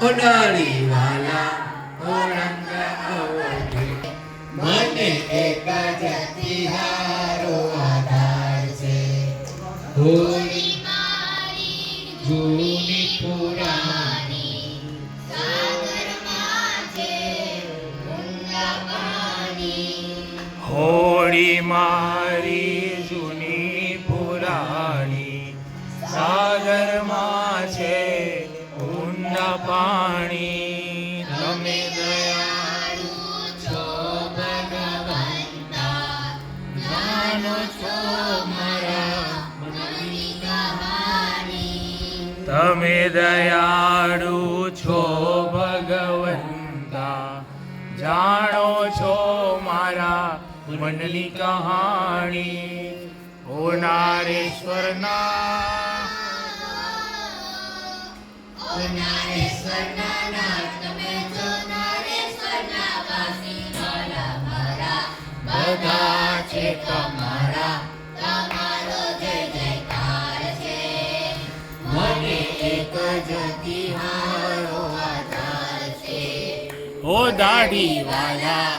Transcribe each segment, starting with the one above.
ઓડાળી વાલા ઓ રંગ અવધી મને એક જ આધાર છે. હોળી દયાળુ છો ભગવંતા. જાણો છો મારા મનની કહાણી. ઓ નારેશ્વરના. બધા છે તમારા. ઓ દાઢી વાલા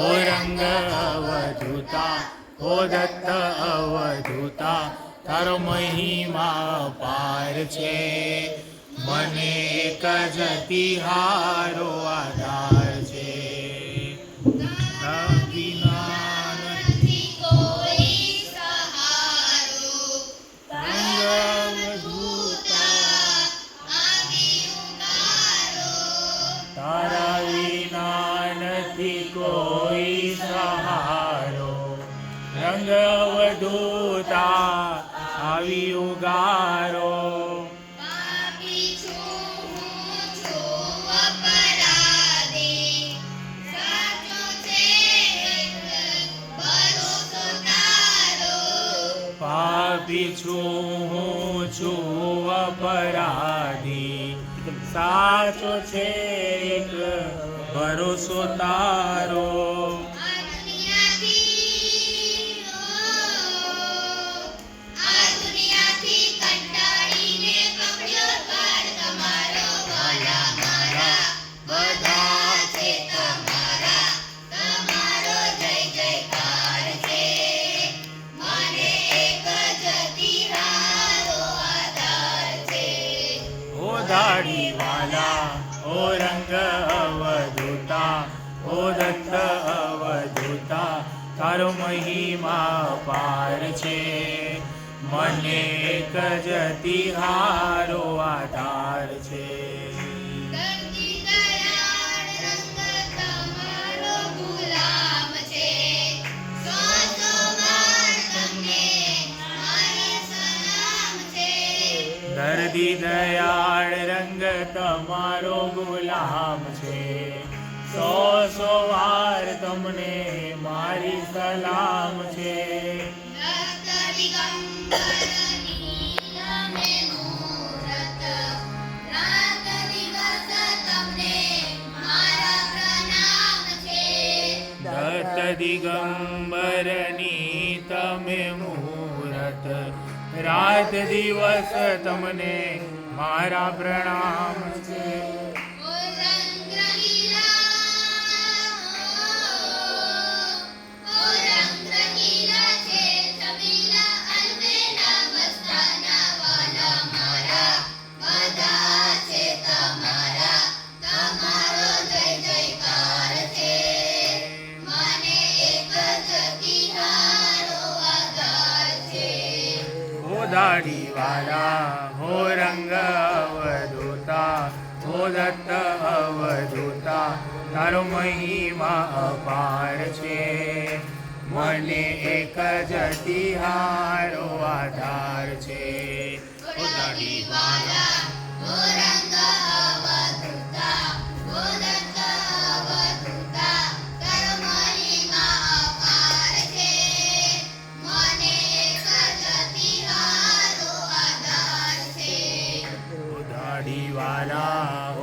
ઓ રંગ અવધૂતા ઓ દત્ત અવધૂતા તારો મહિમા પાર છે મને એક જ તિહારો આધાર નથી કોઈ સહારો. રંગ વધુતા આવી ઉગારો. પાપી છું હું છું અપરાધી. સાચો છે એક ભરોસો તારો. તારો મહિમા પાર છે. મને એક હારો આધાર છે. દર્દી દયાળ રંગ તમારો ગુલામ છે. સો સો વાર તમને મારી સલામ છે. દિગંબરની તમે મુહૂર્ત, રાત દિવસ તમને મારા પ્રણામ છે. દાઢી વાલા હો રંગ અવધૂતા હો દત્ત અવધૂતા તારો મહિમા અપાર છે મને એક જ તિહારો આધાર છે દાઢી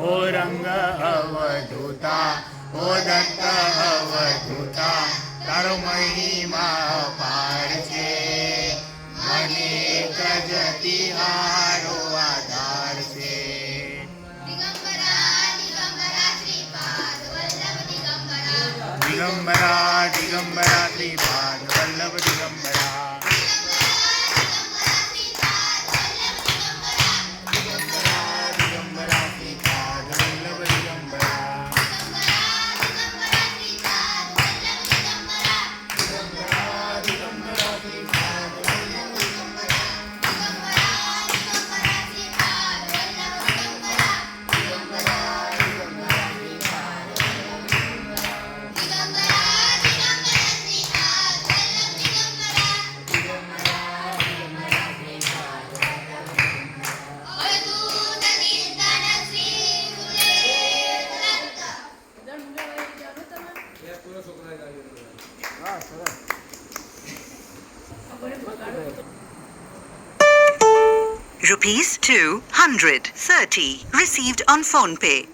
હો રંગ અવધૂતા હો દત્ત અવધૂતા તારો મહિમા પાર છે મને કજતી જ Rupees 230 received on phone pay.